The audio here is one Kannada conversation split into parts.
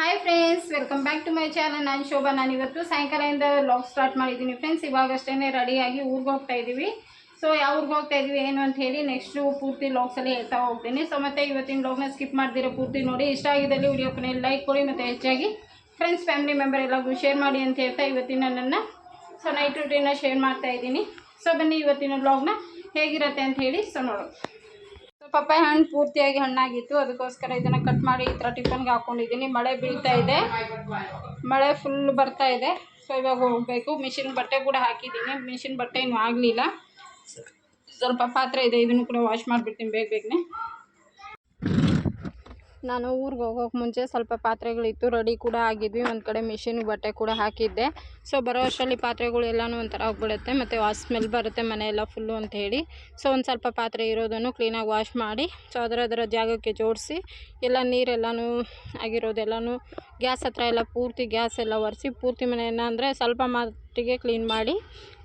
Hi friends welcome back to my channel ನಾನು ಶೋಭಾ. ನಾನು ಇವತ್ತು ಸಾಯಂಕಾಲದಿಂದ ಲಾಗ್ ಸ್ಟಾರ್ಟ್ ಮಾಡಿದ್ದೀನಿ ಫ್ರೆಂಡ್ಸ್ ಇವಾಗಷ್ಟೇ ರೆಡಿಯಾಗಿ ಊರಿಗೆ ಹೋಗ್ತಾ ಇದ್ದೀವಿ ಸೊ ಯಾವ ಊರಿಗೆ ಹೋಗ್ತಾ ಇದ್ದೀವಿ ಏನು ಅಂತ ಹೇಳಿ ನೆಕ್ಸ್ಟು ಪೂರ್ತಿ ಲಾಗ್ಸಲ್ಲಿ ಹೇಳ್ತಾ ಹೋಗ್ತೀನಿ. ಸೊ ಮತ್ತೆ ಇವತ್ತಿನ ಲಾಗ್ನ ಸ್ಕಿಪ್ ಮಾಡ್ದಿರೋ ಪೂರ್ತಿ ನೋಡಿ. ಇಷ್ಟ ಆಗಿದ್ದಲ್ಲಿ ವಿಡಿಯೋ ಕೊನೆಯಲ್ಲಿ ಲೈಕ್ ಕೊಡಿ ಮತ್ತು ಹೆಚ್ಚಾಗಿ ಫ್ರೆಂಡ್ಸ್ ಫ್ಯಾಮಿಲಿ ಮೆಂಬರ್ ಎಲ್ಲರಿಗೂ ಶೇರ್ ಮಾಡಿ ಅಂತ ಹೇಳ್ತಾ ಇವತ್ತಿನ ನನ್ನ ಸೊ ನೈಟ್ ರುಟೀನ ಶೇರ್ ಮಾಡ್ತಾ ಇದ್ದೀನಿ ಸೊ ಬನ್ನಿ ಇವತ್ತಿನ ಲಾಗ್ನ ಹೇಗಿರುತ್ತೆ ಅಂತ ಹೇಳಿ. ಸೊ ನೋಡೋಣ. ಸೊ ಪಪ್ಪಾಯ ಹಣ್ಣು ಪೂರ್ತಿಯಾಗಿ ಹಣ್ಣಾಗಿತ್ತು. ಅದಕ್ಕೋಸ್ಕರ ಇದನ್ನು ಕಟ್ ಮಾಡಿ ಈ ಥರ ಟಿಫನ್ಗೆ ಹಾಕ್ಕೊಂಡಿದ್ದೀನಿ ಮಳೆ ಬೀಳ್ತಾ ಇದೆ. ಮಳೆ ಫುಲ್ ಬರ್ತಾ ಇದೆ. ಸೊ ಇವಾಗ ಹೋಗಬೇಕು. ಮಿಷಿನ್ ಬಟ್ಟೆ ಕೂಡ ಹಾಕಿದ್ದೀನಿ. ಮಿಷಿನ್ ಬಟ್ಟೆ ಇನ್ನೂ ಆಗಲಿಲ್ಲ. ಸ್ವಲ್ಪ ಪಾತ್ರೆ ಇದೆ. ಇದನ್ನು ಕೂಡ ವಾಶ್ ಮಾಡಿಬಿಡ್ತೀನಿ ಬೇಗ ಬೇಗನೆ. ನಾನು ಊರಿಗೆ ಹೋಗೋಕೆ ಮುಂಚೆ ಸ್ವಲ್ಪ ಪಾತ್ರೆಗಳಿತ್ತು, ರೆಡಿ ಕೂಡ ಆಗಿದ್ವಿ. ಒಂದು ಕಡೆ ಮಿಷಿನ್ಗೆ ಬಟ್ಟೆ ಕೂಡ ಹಾಕಿದ್ದೆ. ಸೊ ಬರೋ ಅಷ್ಟರಲ್ಲಿ ಪಾತ್ರೆಗಳು ಎಲ್ಲನೂ ಒಂಥರ ಹೋಗ್ಬಿಡುತ್ತೆ. ಮತ್ತು ವಾಶ್ ಸ್ಮೆಲ್ ಬರುತ್ತೆ ಮನೆಯೆಲ್ಲ ಫುಲ್ಲು ಅಂತ ಹೇಳಿ. ಸೊ ಒಂದು ಸ್ವಲ್ಪ ಪಾತ್ರೆ ಇರೋದನ್ನು ಕ್ಲೀನಾಗಿ ವಾಶ್ ಮಾಡಿ ಸೊ ಅದರ ಅದರ ಜಾಗಕ್ಕೆ ಜೋಡಿಸಿ, ಎಲ್ಲ ನೀರೆಲ್ಲನೂ ಆಗಿರೋದೆಲ್ಲನೂ ಗ್ಯಾಸ್ ಹತ್ರ ಎಲ್ಲ ಪೂರ್ತಿ ಗ್ಯಾಸ್ ಎಲ್ಲ ಒರೆಸಿ, ಪೂರ್ತಿ ಮನೆಯನ್ನು ಅಂದರೆ ಸ್ವಲ್ಪ ಮಟ್ಟಿಗೆ ಕ್ಲೀನ್ ಮಾಡಿ,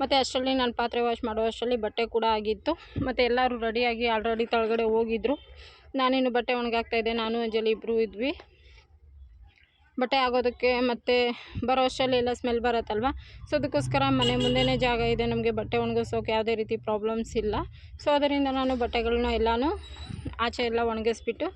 ಮತ್ತು ಅಷ್ಟರಲ್ಲಿ ನಾನು ಪಾತ್ರೆ ವಾಶ್ ಮಾಡೋ ಅಷ್ಟರಲ್ಲಿ ಬಟ್ಟೆ ಕೂಡ ಆಗಿತ್ತು. ಮತ್ತು ಎಲ್ಲರೂ ರೆಡಿಯಾಗಿ ಆಲ್ರೆಡಿ ತಳಗಡೆ ಹೋಗಿದ್ರು. ನಾನಿನ್ನು ಬಟ್ಟೆ ಒಣಗಾಕ್ತಾಯಿದ್ದೆ ನಾನು ಅಂಜಲಿ ಇಬ್ಬರು ಇದ್ವಿ. ಬಟ್ಟೆ ಆಗೋದಕ್ಕೆ ಮತ್ತು ಬರೋ ಅಷ್ಟರಲ್ಲಿ ಎಲ್ಲ ಸ್ಮೆಲ್ ಬರತ್ತಲ್ವ? ಸೊ ಅದಕ್ಕೋಸ್ಕರ ಮನೆ ಮುಂದೆನೇ ಜಾಗ ಇದೆ, ನಮಗೆ ಬಟ್ಟೆ ಒಣಗಿಸೋಕೆ ಯಾವುದೇ ರೀತಿ ಪ್ರಾಬ್ಲಮ್ಸ್ ಇಲ್ಲ. ಸೊ ಅದರಿಂದ ನಾನು ಬಟ್ಟೆಗಳನ್ನ ಎಲ್ಲನೂ ಆಚೆ ಎಲ್ಲ ಒಣಗಿಸ್ಬಿಟ್ಟು,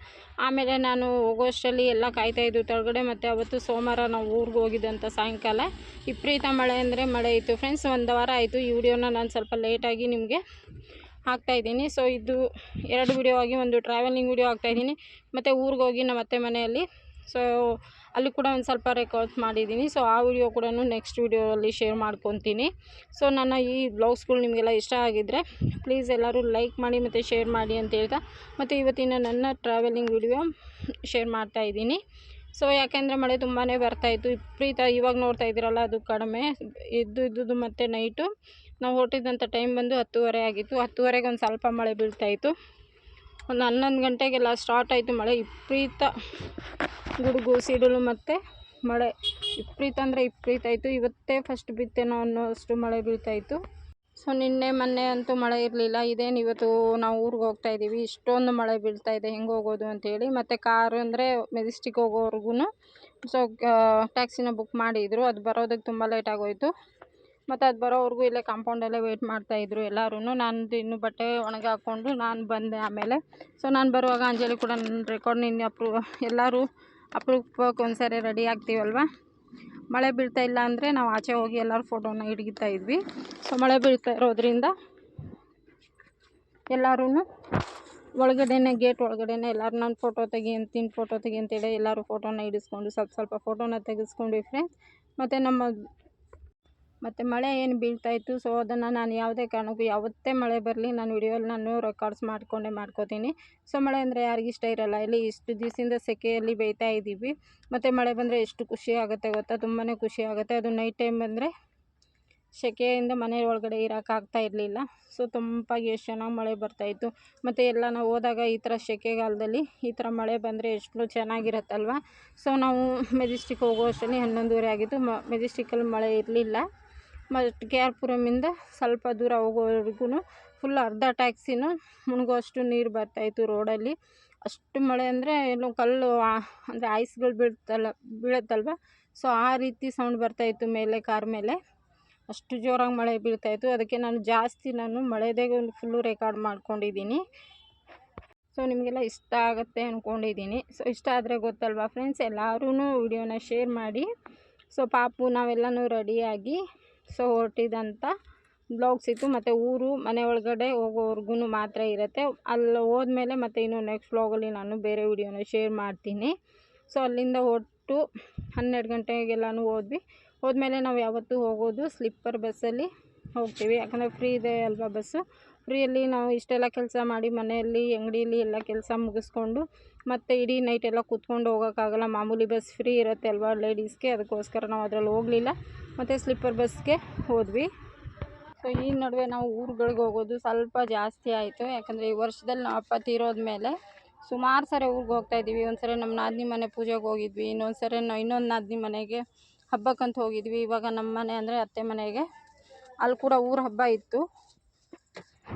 ಆಮೇಲೆ ನಾನು ಹೋಗೋಷ್ಟರಲ್ಲಿ ಎಲ್ಲ ಕಾಯ್ತಾಯಿದ್ದು ತೊಳಗಡೆ ಮತ್ತು ಅವತ್ತು ಸೋಮವಾರ ನಾವು ಊರಿಗೆ ಹೋಗಿದ್ದಂಥ ಸಾಯಂಕಾಲ. ವಿಪರೀತ ಮಳೆ ಅಂದರೆ ಮಳೆ ಇತ್ತು. ಫ್ರೆಂಡ್ಸ್ ಒಂದು ವಾರ ಆಯಿತು ಈ ವಿಡಿಯೋನ ನಾನು ಸ್ವಲ್ಪ ಲೇಟಾಗಿ ನಿಮಗೆ ಹಾಕ್ತಾಯಿದ್ದೀನಿ ಸೊ ಇದು ಎರಡು ವಿಡಿಯೋ ಆಗಿ ಒಂದು ಟ್ರಾವೆಲಿಂಗ್ ವಿಡಿಯೋ ಹಾಕ್ತಾಯಿದ್ದೀನಿ ಮತ್ತು ಊರಿಗೆ ಹೋಗಿ ನಮ್ಮ ಅತ್ತೆ ಮನೆಯಲ್ಲಿ. ಸೊ ಅಲ್ಲಿ ಕೂಡ ಒಂದು ಸ್ವಲ್ಪ ರೆಕಾರ್ಡ್ಸ್ ಮಾಡಿದ್ದೀನಿ. ಸೊ ಆ ವಿಡಿಯೋ ಕೂಡ ನೆಕ್ಸ್ಟ್ ವಿಡಿಯೋದಲ್ಲಿ ಶೇರ್ ಮಾಡ್ಕೊತೀನಿ. ಸೊ ನನ್ನ ಈ ಬ್ಲೌಸ್ಗಳು ನಿಮಗೆಲ್ಲ ಇಷ್ಟ ಆಗಿದ್ದರೆ ಪ್ಲೀಸ್ ಎಲ್ಲರೂ ಲೈಕ್ ಮಾಡಿ ಮತ್ತು ಶೇರ್ ಮಾಡಿ ಅಂತ ಹೇಳ್ತಾ ಮತ್ತು ಇವತ್ತಿನ ನನ್ನ ಟ್ರಾವೆಲಿಂಗ್ ವಿಡಿಯೋ ಶೇರ್ ಮಾಡ್ತಾಯಿದ್ದೀನಿ ಸೊ ಯಾಕೆಂದರೆ ಮಳೆ ತುಂಬಾ ಬರ್ತಾಯಿತ್ತು ವಿಪರೀತ ಇವಾಗ ನೋಡ್ತಾ ಇದ್ದೀರಲ್ಲ, ಅದು ಕಡಿಮೆ. ಇದ್ದು ಇದ್ದುದು ಮತ್ತು ನೈಟು ನಾವು ಹೊರಟಿದ್ದಂಥ ಟೈಮ್ ಬಂದು ಹತ್ತುವರೆ ಆಗಿತ್ತು. ಹತ್ತುವರೆಗೆ ಒಂದು ಸ್ವಲ್ಪ ಮಳೆ ಬೀಳ್ತಾಯಿತ್ತು ಒಂದು ಹನ್ನೊಂದು ಗಂಟೆಗೆಲ್ಲ ಸ್ಟಾರ್ಟ್ ಆಯಿತು ಮಳೆ. ವಿಪರೀತ ಗುಡುಗು, ಸಿಡಿಲು ಮತ್ತು ಮಳೆ. ವಿಪರೀತ ಅಂದರೆ ವಿಪರೀತ ಆಯಿತು. ಇವತ್ತೇ ಫಸ್ಟ್ ಬಿತ್ತೇನೋ ಅನ್ನೋಷ್ಟು ಮಳೆ ಬೀಳ್ತಾಯಿತ್ತು ಸೊ ನಿನ್ನೆ, ಮೊನ್ನೆ ಅಂತೂ ಮಳೆ ಇರಲಿಲ್ಲ. ಇದೇನು ಇವತ್ತು ನಾವು ಊರಿಗೆ ಹೋಗ್ತಾ ಇದ್ದೀವಿ ಇಷ್ಟೊಂದು ಮಳೆ ಬೀಳ್ತಾ ಇದೆ. ಹೆಂಗೆ ಹೋಗೋದು ಅಂಥೇಳಿ ಮತ್ತು ಕಾರು ಅಂದರೆ ಮೆಜೆಸ್ಟಿಕ್ ಹೋಗೋವರೆಗೂ ಸೊ ಟ್ಯಾಕ್ಸಿನ ಬುಕ್ ಮಾಡಿದರು. ಅದು ಬರೋದಕ್ಕೆ ತುಂಬ ಲೇಟ್ ಆಗೋಯಿತು. ಮತ್ತು ಅದು ಬರೋವರೆಗೂ ಇಲ್ಲೇ ಕಾಂಪೌಂಡಲ್ಲೇ ವೆಯ್ಟ್ ಮಾಡ್ತಾಯಿದ್ರು ಎಲ್ಲರೂ ನಂದು ಇನ್ನೂ ಬಟ್ಟೆ ಒಣಗಿ ಹಾಕ್ಕೊಂಡು ನಾನು ಬಂದೆ ಆಮೇಲೆ. ಸೊ ನಾನು ಬರುವಾಗ ಅಂಜಲಿ ಕೂಡ ನನ್ನ ರೆಕಾರ್ಡ್ ನಿನ್ನೆ ಅಪ್ರೂ ಎಲ್ಲರೂ ಅಪ್ರೂಪಕ್ಕೆ ಒಂದು ಸಾರಿ ರೆಡಿ ಆಗ್ತೀವಲ್ವ? ಮಳೆ ಬೀಳ್ತಾ ಇಲ್ಲ ಅಂದರೆ ನಾವು ಆಚೆ ಹೋಗಿ ಎಲ್ಲರೂ ಫೋಟೋನ ಹಿಡಿತಾ ಇದ್ವಿ. ಸೊ ಮಳೆ ಬೀಳ್ತಾ ಇರೋದ್ರಿಂದ ಎಲ್ಲರೂ ಒಳಗಡೆನೇ ಗೇಟ್ ಒಳಗಡೆನೇ ಎಲ್ಲರೂ ನಾನು ಫೋಟೋ ತೆಗಿ ಅಂತೀನಿ ಫೋಟೋ ತೆಗಿ ಅಂತೇಳಿ ಎಲ್ಲರೂ ಫೋಟೋನ ಹಿಡಿಸ್ಕೊಂಡು ಸ್ವಲ್ಪ ಸ್ವಲ್ಪ ಫೋಟೋನ ತೆಗೆಸ್ಕೊಂಡ್ವಿ ಫ್ರೆಂಡ್ಸ್ ಮತ್ತು ನಮ್ಮ ಮತ್ತು ಮಳೆ ಏನು ಬೀಳ್ತಾ ಇತ್ತು ಸೊ ಅದನ್ನು ನಾನು ಯಾವುದೇ ಕಾರಣಕ್ಕೂ ಯಾವತ್ತೇ ಮಳೆ ಬರಲಿ ನಾನು ವಿಡಿಯೋಲ್ಲಿ ನಾನು ರೆಕಾರ್ಡ್ಸ್ ಮಾಡಿಕೊಂಡೇ ಮಾಡ್ಕೋತೀನಿ. ಸೊ ಮಳೆ ಅಂದರೆ ಯಾರಿಗೂ ಇಷ್ಟ ಇರೋಲ್ಲ, ಇಲ್ಲಿ ಇಷ್ಟು ದಿವಸದಿಂದ ಸೆಕೆಯಲ್ಲಿ ಬೇಯ್ತಾ ಇದ್ದೀವಿ. ಮತ್ತು ಮಳೆ ಬಂದರೆ ಎಷ್ಟು ಖುಷಿ ಆಗುತ್ತೆ ಗೊತ್ತಾ? ತುಂಬಾ ಖುಷಿ ಆಗುತ್ತೆ. ಅದು ನೈಟ್ ಟೈಮ್ ಬಂದರೆ ಸೆಕೆಯಿಂದ ಮನೆ ಒಳಗಡೆ ಇರೋಕ್ಕಾಗ್ತಾ ಇರಲಿಲ್ಲ. ಸೊ ತಂಪಾಗಿ ಎಷ್ಟು ಚೆನ್ನಾಗಿ ಮಳೆ ಬರ್ತಾಯಿತ್ತು. ಮತ್ತು ಎಲ್ಲ ನಾವು ಹೋದಾಗ ಈ ಥರ ಸೆಕೆಗಾಲದಲ್ಲಿ ಈ ಥರ ಮಳೆ ಬಂದರೆ ಎಷ್ಟು ಚೆನ್ನಾಗಿರುತ್ತಲ್ವ? ಸೊ ನಾವು ಮೆಜೆಸ್ಟಿಕ್ ಹೋಗೋ ಅಷ್ಟರಲ್ಲಿ ಹನ್ನೊಂದುವರೆ ಆಗಿತ್ತು. ಮ ಮಳೆ ಇರಲಿಲ್ಲ. ಮತ್ತು ಕೆ ಆರ್ ಪುರಮಿಂದ ಸ್ವಲ್ಪ ದೂರ ಹೋಗೋವರೆಗೂ ಫುಲ್ ಅರ್ಧ ಟ್ಯಾಕ್ಸಿನೂ ಮುಳುಗುವಷ್ಟು ನೀರು ಬರ್ತಾಯಿತ್ತು ರೋಡಲ್ಲಿ ಅಷ್ಟು ಮಳೆ ಅಂದರೆ ಏನು ಕಲ್ಲು ಅಂದರೆ ಐಸ್ಗಳು ಬೀಳ್ತಲ್ಲ, ಬೀಳುತ್ತಲ್ವ? ಸೊ ಆ ರೀತಿ ಸೌಂಡ್ ಬರ್ತಾಯಿತ್ತು ಮೇಲೆ ಕಾರ್ ಮೇಲೆ. ಅಷ್ಟು ಜೋರಾಗಿ ಮಳೆ ಬೀಳ್ತಾಯಿತ್ತು. ಅದಕ್ಕೆ ನಾನು ಜಾಸ್ತಿ ನಾನು ಮಳೆದೇ ಒಂದು ಫುಲ್ಲು ರೆಕಾರ್ಡ್ ಮಾಡ್ಕೊಂಡಿದ್ದೀನಿ. ಸೊ ನಿಮಗೆಲ್ಲ ಇಷ್ಟ ಆಗುತ್ತೆ ಅಂದ್ಕೊಂಡಿದ್ದೀನಿ ಸೊ ಇಷ್ಟ ಆದರೆ ಗೊತ್ತಲ್ವಾ ಫ್ರೆಂಡ್ಸ್ ಎಲ್ಲರೂ ವಿಡಿಯೋನ ಶೇರ್ ಮಾಡಿ. ಸೊ ಪಾಪು, ನಾವೆಲ್ಲನೂ ರೆಡಿಯಾಗಿ ಸೊ ಹೊರಟಿದಂಥ ಬ್ಲಾಗ್ಸ್ ಇತ್ತು. ಮತ್ತು ಊರು, ಮನೆ ಒಳಗಡೆ ಹೋಗೋವರ್ಗು ಮಾತ್ರ ಇರುತ್ತೆ. ಅಲ್ಲಿ ಹೋದ್ಮೇಲೆ ಮತ್ತು ಇನ್ನು ನೆಕ್ಸ್ಟ್ ವ್ಲಾಗಲ್ಲಿ ನಾನು ಬೇರೆ ವಿಡಿಯೋನ ಶೇರ್ ಮಾಡ್ತೀನಿ. ಸೊ ಅಲ್ಲಿಂದ ಹೊರಟು ಹನ್ನೆರಡು ಗಂಟೆಗೆಲ್ಲನೂ ಹೋದ್ವಿ. ಹೋದ್ಮೇಲೆ ನಾವು ಯಾವತ್ತೂ ಹೋಗೋದು ಸ್ಲಿಪ್ಪರ್ ಬಸ್ಸಲ್ಲಿ ಹೋಗ್ತೀವಿ. ಯಾಕಂದರೆ ಫ್ರೀ ಇದೆ ಅಲ್ವಾ ಬಸ್ಸು. ಫ್ರೀಯಲ್ಲಿ ನಾವು ಇಷ್ಟೆಲ್ಲ ಕೆಲಸ ಮಾಡಿ ಮನೆಯಲ್ಲಿ, ಅಂಗಡಿಯಲ್ಲಿ ಎಲ್ಲ ಕೆಲಸ ಮುಗಿಸ್ಕೊಂಡು ಮತ್ತು ಇಡೀ ನೈಟ್ ಎಲ್ಲ ಕೂತ್ಕೊಂಡು ಹೋಗೋಕ್ಕಾಗಲ್ಲ. ಮಾಮೂಲಿ ಬಸ್ ಫ್ರೀ ಇರುತ್ತೆ ಅಲ್ವಾ ಲೇಡೀಸ್ಗೆ ಅದಕ್ಕೋಸ್ಕರ ನಾವು ಅದರಲ್ಲಿ ಹೋಗಲಿಲ್ಲ. ಮತ್ತು ಸ್ಲಿಪ್ಪರ್ ಬಸ್ಗೆ ಹೋದ್ವಿ. ಸೊ ಈ ನಡುವೆ ನಾವು ಊರುಗಳಿಗೆ ಹೋಗೋದು ಸ್ವಲ್ಪ ಜಾಸ್ತಿ ಆಯಿತು. ಯಾಕಂದರೆ ಈ ವರ್ಷದಲ್ಲಿ ನಾವು ಅಪ್ಪ ತೀರೋದ ಮೇಲೆ ಸುಮಾರು ಸರಿ ಊರಿಗೆ ಹೋಗ್ತಾ ಇದ್ದೀವಿ. ಒಂದು ಸರಿ ನಮ್ಮ ನಾದಿನಿ ಮನೆ ಪೂಜೆಗೆ ಹೋಗಿದ್ವಿ. ಇನ್ನೊಂದು ಸರಿ ನಾವು ಇನ್ನೊಂದು ನಾದಿನಿ ಮನೆಗೆ ಹಬ್ಬಕ್ಕಂತ ಹೋಗಿದ್ವಿ. ಇವಾಗ ನಮ್ಮ ಮನೆ ಅಂದರೆ ಅತ್ತೆ ಮನೆಗೆ. ಅಲ್ಲಿ ಕೂಡ ಊರ ಹಬ್ಬ ಇತ್ತು.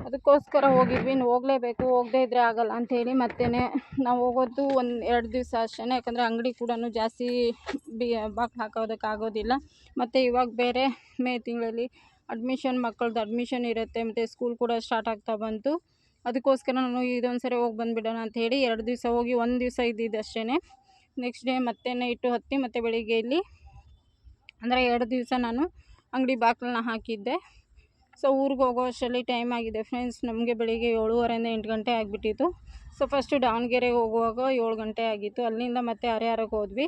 ಅದಕ್ಕೋಸ್ಕರ ಹೋಗಿದ್ವಿ, ಇನ್ನು ಹೋಗಲೇಬೇಕು, ಹೋಗದೇ ಇದ್ದರೆ ಆಗಲ್ಲ ಅಂಥೇಳಿ ಮತ್ತೆ ನಾವು ಹೋಗೋದು ಒಂದು ಎರಡು ದಿವಸ ಅಷ್ಟೇ ಯಾಕಂದರೆ ಅಂಗಡಿ ಕೂಡ ಜಾಸ್ತಿ ಬಿ ಬಾಗ್ಲು ಹಾಕೋದಕ್ಕೆ ಆಗೋದಿಲ್ಲ. ಮತ್ತು ಇವಾಗ ಬೇರೆ ಮೇ ತಿಂಗಳಲ್ಲಿ ಅಡ್ಮಿಷನ್ ಮಕ್ಕಳದ್ದು ಅಡ್ಮಿಷನ್ ಇರುತ್ತೆ, ಮತ್ತು ಸ್ಕೂಲ್ ಕೂಡ ಸ್ಟಾರ್ಟ್ ಆಗ್ತಾ ಬಂತು. ಅದಕ್ಕೋಸ್ಕರ ನಾನು ಇದೊಂದು ಸರಿ ಹೋಗಿ ಬಂದುಬಿಡೋಣ ಅಂಥೇಳಿ ಎರಡು ದಿವಸ ಹೋಗಿ ಒಂದು ದಿವಸ ಇದ್ದಿದ್ದು ಅಷ್ಟೇ ನೆಕ್ಸ್ಟ್ ಡೇ ಮತ್ತೆ ಇಟ್ಟು ಹತ್ತಿ ಮತ್ತು ಬೆಳಿಗ್ಗೆ ಇಲ್ಲಿ. ಅಂದರೆ ಎರಡು ದಿವಸ ನಾನು ಅಂಗಡಿ ಬಾಗಿಲನ್ನ ಹಾಕಿದ್ದೆ. ಸೊ ಊರಿಗೆ ಹೋಗೋ ಅಷ್ಟರಲ್ಲಿ ಟೈಮ್ ಆಗಿದೆ. ಫ್ರೆಂಡ್ಸ್ ನಮಗೆ ಬೆಳಿಗ್ಗೆ ಏಳುವರೆಯಿಂದ ಎಂಟು ಗಂಟೆ ಆಗಿಬಿಟ್ಟಿತ್ತು. ಸೊ ಫಸ್ಟು ದಾವಣಗೆರೆಗೆ ಹೋಗುವಾಗ ಏಳು ಗಂಟೆ ಆಗಿತ್ತು. ಅಲ್ಲಿಂದ ಮತ್ತೆ ಹರಿಹರಕ್ಕೆ ಹೋದ್ವಿ.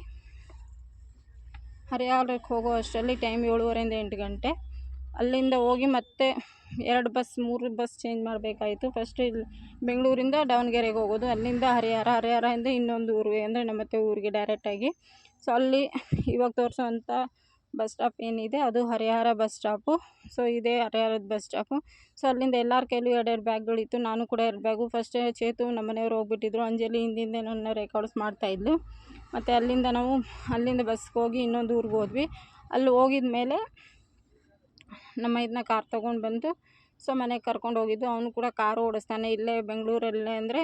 ಹರಿಹರಕ್ಕೆ ಹೋಗೋ ಅಷ್ಟರಲ್ಲಿ ಟೈಮ್ ಏಳುವರೆಯಿಂದ ಎಂಟು ಗಂಟೆ. ಅಲ್ಲಿಂದ ಹೋಗಿ ಮತ್ತೆ ಎರಡು ಬಸ್ ಮೂರು ಬಸ್ ಚೇಂಜ್ ಮಾಡಬೇಕಾಯಿತು. ಫಸ್ಟ್ ಇಲ್ಲಿ ಬೆಂಗಳೂರಿಂದ ದಾವಣಗೆರೆಗೆ ಹೋಗೋದು. ಅಲ್ಲಿಂದ ಹರಿಹರ, ಹರಿಹರದಿಂದ ಇನ್ನೊಂದು ಊರಿಗೆ, ಅಂದರೆ ನಮ್ಮ ಮತ್ತೆ ಊರಿಗೆ ಡೈರೆಕ್ಟಾಗಿ ಸೊ ಅಲ್ಲಿ ಇವಾಗ ತೋರಿಸೋವಂಥ ಬಸ್ ಸ್ಟಾಪ್ ಏನಿದೆ ಅದು ಹರಿಹರ ಬಸ್ ಸ್ಟಾಪು. ಸೊ, ಇದೇ ಹರಿಹರದ ಬಸ್ ಸ್ಟಾಪು. ಸೊ, ಅಲ್ಲಿಂದ ಎಲ್ಲರ ಕೈಲೂ ಎರಡೆರಡು ಬ್ಯಾಗ್ಗಳಿತ್ತು ನಾನು ಕೂಡ ಎರಡು ಬ್ಯಾಗು. ಫಸ್ಟ್ ಚೇತು ನಮ್ಮ ಮನೆಯವ್ರು ಹೋಗ್ಬಿಟ್ಟಿದ್ರು. ಅಂಜಲಿ ಹಿಂದಿಂದ ನನ್ನ ರೆಕಾರ್ಡ್ಸ್ ಮಾಡ್ತಾಯಿದ್ಲು ಮತ್ತು ಅಲ್ಲಿಂದ ನಾವು ಅಲ್ಲಿಂದ ಬಸ್ಗೆ ಹೋಗಿ ಇನ್ನೊಂದು ಊರಿಗೆ ಹೋದ್ವಿ. ಅಲ್ಲಿ ಹೋಗಿದ ಮೇಲೆ ನಮ್ಮ ಇದನ್ನ ಕಾರ್ ತೊಗೊಂಡು ಬಂದು, ಸೊ, ಮನೆಗೆ ಕರ್ಕೊಂಡು ಹೋಗಿದ್ದು. ಅವನು ಕೂಡ ಕಾರು ಓಡಿಸ್ತಾನೆ. ಇಲ್ಲೇ ಬೆಂಗಳೂರಲ್ಲೇ ಅಂದರೆ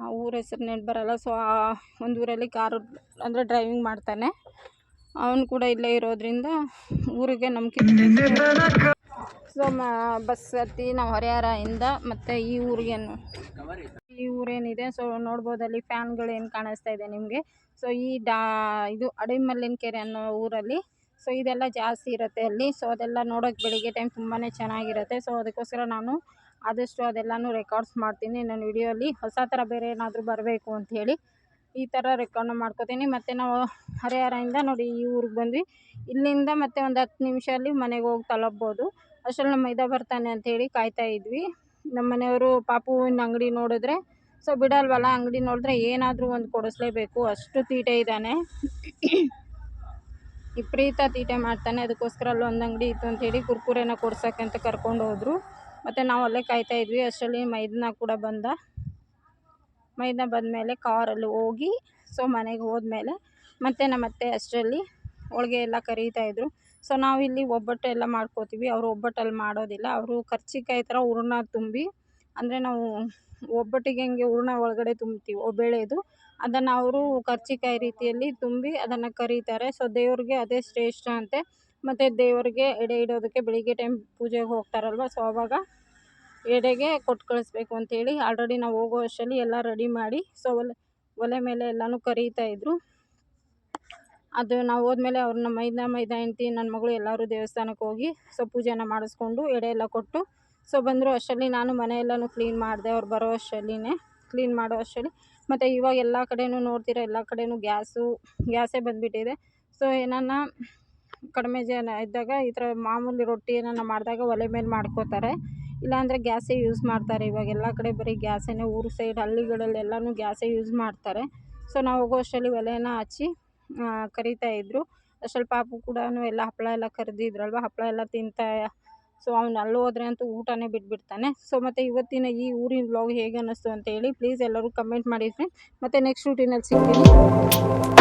ಆ ಊರ ಹೆಸರು ನೆನಪು ಬರಲ್ಲ. ಸೊ, ಆ ಒಂದು ಊರಲ್ಲಿ ಕಾರು ಅಂದರೆ ಡ್ರೈವಿಂಗ್ ಮಾಡ್ತಾನೆ. ಅವನು ಕೂಡ ಇಲ್ಲೇ ಇರೋದ್ರಿಂದ ಊರಿಗೆ ನಂಬಿಕೆ ಸೊ ಮ ಬಸ್ ಹತ್ತಿ ನಾವು ಹರಿಹರದಿಂದ ಮತ್ತು ಈ ಊರಿಗೆ ಈ ಊರೇನಿದೆ ಸೊ ನೋಡ್ಬೋದು ಅಲ್ಲಿ ಫ್ಯಾನ್ಗಳು ಏನು ಕಾಣಿಸ್ತಾ ಇದೆ ನಿಮಗೆ. ಸೊ ಈ ಡಾ ಇದು ಅಡಿಮಲ್ಲಿನ ಕೆರೆ ಅನ್ನೋ ಊರಲ್ಲಿ ಸೊ ಇದೆಲ್ಲ ಜಾಸ್ತಿ ಇರುತ್ತೆ ಅಲ್ಲಿ. ಸೊ ಅದೆಲ್ಲ ನೋಡೋಕೆ ಬೆಳಿಗ್ಗೆ ಟೈಮ್ ತುಂಬಾ ಚೆನ್ನಾಗಿರುತ್ತೆ. ಸೊ ಅದಕ್ಕೋಸ್ಕರ ನಾನು ಆದಷ್ಟು ಅದೆಲ್ಲನೂ ರೆಕಾರ್ಡ್ಸ್ ಮಾಡ್ತೀನಿ. ನನ್ನ ವಿಡಿಯೋಲಿ ಹೊಸ ಥರ ಬೇರೆ ಏನಾದರೂ ಬರಬೇಕು ಅಂಥೇಳಿ ಈ ಥರ ರೆಕಾರ್ಡ್ನ ಮಾಡ್ಕೊತೀನಿ. ಮತ್ತು ನಾವು ಹರಿಹರದಿಂದ ನೋಡಿ ಈ ಊರಿಗೆ ಬಂದ್ವಿ. ಇಲ್ಲಿಂದ ಮತ್ತೆ ಒಂದು ಹತ್ತು ನಿಮಿಷಲ್ಲಿ ಮನೆಗೆ ಹೋಗಿ ತಲುಪ್ಬೋದು. ಅಷ್ಟರಲ್ಲಿ ನಮ್ಮ ಮೈದಾ ಬರ್ತಾನೆ ಅಂಥೇಳಿ ಕಾಯ್ತಾ ಇದ್ವಿ. ನಮ್ಮ ಮನೆಯವರು ಪಾಪುವಿನ ಅಂಗಡಿ ನೋಡಿದ್ರೆ, ಸೊ ಬಿಡಲ್ವಲ್ಲ, ಅಂಗಡಿ ನೋಡಿದ್ರೆ ಏನಾದರೂ ಒಂದು ಕೊಡಿಸ್ಲೇಬೇಕು. ಅಷ್ಟು ತೀಟೆ ಇದ್ದಾನೆ. ವಿಪರೀತ ತೀಟೆ ಮಾಡ್ತಾನೆ. ಅದಕ್ಕೋಸ್ಕರ ಅಲ್ಲೊಂದು ಅಂಗಡಿ ಇತ್ತು ಅಂಥೇಳಿ ಕುರ್ಕುರೆನ ಕೊಡ್ಸೋಕ್ಕೆ ಅಂತ ಕರ್ಕೊಂಡು ಹೋದರು. ಮತ್ತು ನಾವು ಅಲ್ಲೇ ಕಾಯ್ತಾ ಇದ್ವಿ. ಅಷ್ಟರಲ್ಲಿ ಮೈದನ ಕೂಡ ಬಂದ. ಮೈದನ ಬಂದಮೇಲೆ ಕಾರಲ್ಲಿ ಹೋಗಿ ಸೊ ಮನೆಗೆ ಹೋದ್ಮೇಲೆ ಮತ್ತೆ ನಮ್ಮ ಅತ್ತೆ ಅಷ್ಟರಲ್ಲಿ ಹೋಳ್ಗೆ ಎಲ್ಲ ಇದ್ದರು ಸೊ ನಾವಿಲ್ಲಿ ಒಬ್ಬಟ್ಟು ಎಲ್ಲ ಮಾಡ್ಕೋತೀವಿ. ಅವರು ಒಬ್ಬಟ್ಟಲ್ಲಿ ಮಾಡೋದಿಲ್ಲ. ಅವರು ಕರ್ಚಿಕಾಯಿ ಥರ ಹೂರ್ಣ ತುಂಬಿ, ಅಂದರೆ ನಾವು ಒಬ್ಬಟ್ಟಿಗೆ ಹೆಂಗೆ ಹೂರ್ಣ ಒಳಗಡೆ ತುಂಬ್ತೀವಿ ಬೇಳೆದು, ಅದನ್ನು ಅವರು ಕರ್ಚಿಕಾಯಿ ರೀತಿಯಲ್ಲಿ ತುಂಬಿ ಅದನ್ನು ಕರೀತಾರೆ. ಸೊ ದೇವ್ರಿಗೆ ಅದೇ ಶ್ರೇಷ್ಠ ಅಂತೆ. ಮತ್ತು ದೇವರಿಗೆ ಎಡೆ ಇಡೋದಕ್ಕೆ ಬೆಳಿಗ್ಗೆ ಟೈಮ್ ಪೂಜೆಗೆ ಹೋಗ್ತಾರಲ್ವ? ಸೊ ಆವಾಗ ಎಡೆಗೆ ಕೊಟ್ಟು ಕಳಿಸ್ಬೇಕು ಅಂತೇಳಿ ಆಲ್ರೆಡಿ ನಾವು ಹೋಗೋ ಅಷ್ಟರಲ್ಲಿ ಎಲ್ಲ ರೆಡಿ ಮಾಡಿ ಸೊ ಒಲೆ ಒಲೆ ಮೇಲೆ ಎಲ್ಲನೂ ಇದ್ದರು ಅದು ನಾವು ಹೋದ್ಮೇಲೆ ಅವ್ರನ್ನ ಮೈದ ಮೈದ ಹೆಂಡ್ತಿ ನನ್ನ ಮಗಳು ಎಲ್ಲರೂ ದೇವಸ್ಥಾನಕ್ಕೆ ಹೋಗಿ ಸೊ ಪೂಜೆನ ಮಾಡಿಸ್ಕೊಂಡು ಎಡೆ ಎಲ್ಲ ಕೊಟ್ಟು ಸೊ ಬಂದರು ಅಷ್ಟರಲ್ಲಿ ನಾನು ಮನೆಯೆಲ್ಲನೂ ಕ್ಲೀನ್ ಮಾಡಿದೆ, ಅವ್ರು ಬರೋ ಅಷ್ಟರಲ್ಲಿನೇ ಕ್ಲೀನ್ ಮಾಡೋ ಅಷ್ಟರಲ್ಲಿ ಮತ್ತು ಇವಾಗ ಎಲ್ಲ ಕಡೆಯೂ ನೋಡ್ತೀರ, ಎಲ್ಲ ಕಡೆಯೂ ಗ್ಯಾಸು, ಗ್ಯಾಸೇ ಬಂದುಬಿಟ್ಟಿದೆ. ಸೊ ಏನನ್ನ ಕಡಿಮೆ ಜನ ಇದ್ದಾಗ ಈ ಥರ ಮಾಮೂಲಿ ರೊಟ್ಟಿ ಏನನ್ನ ಮಾಡಿದಾಗ ಒಲೆ ಮೇಲೆ ಮಾಡ್ಕೋತಾರೆ. ಇಲ್ಲಾಂದರೆ ಗ್ಯಾಸೇ ಯೂಸ್ ಮಾಡ್ತಾರೆ. ಇವಾಗ ಎಲ್ಲ ಕಡೆ ಬರೀ ಗ್ಯಾಸೇ ಊರು ಸೈಡ್ ಹಳ್ಳಿಗಳಲ್ಲಿ ಎಲ್ಲನೂ ಗ್ಯಾಸೇ ಯೂಸ್ ಮಾಡ್ತಾರೆ. ಸೊ ನಾವು ಹೋಗೋ ಅಷ್ಟರಲ್ಲಿ ಒಲೆನ ಹಚ್ಚಿ ಕರಿತಾಯಿದ್ರು ಅಷ್ಟ್ರಲ್ಲಿ ಪಾಪು ಕೂಡ ಎಲ್ಲ ಹಪ್ಪಳ ಎಲ್ಲ ಕರೆದಿದ್ರಲ್ವ ಹಪ್ಪಳ ಎಲ್ಲ ತಿಂತಾ ಸೊ ಅವ್ನು ಅಲ್ಲಿ ಹೋದ್ರೆ ಅಂತೂ ಊಟನೇ ಬಿಟ್ಬಿಡ್ತಾನೆ. ಸೊ ಮತ್ತು ಇವತ್ತಿನ ಈ ಊರಿನ ವ್ಲಾಗ್ ಹೇಗೆ ಅನ್ನಿಸ್ತು ಅಂತ ಹೇಳಿ ಪ್ಲೀಸ್ ಎಲ್ಲರೂ ಕಮೆಂಟ್ ಮಾಡಿ ಫ್ರೆಂಡ್ ಮತ್ತು ನೆಕ್ಸ್ಟ್ ರೂಟಿನಲ್ಲಿ ಸಿಗ್ತೀನಿ.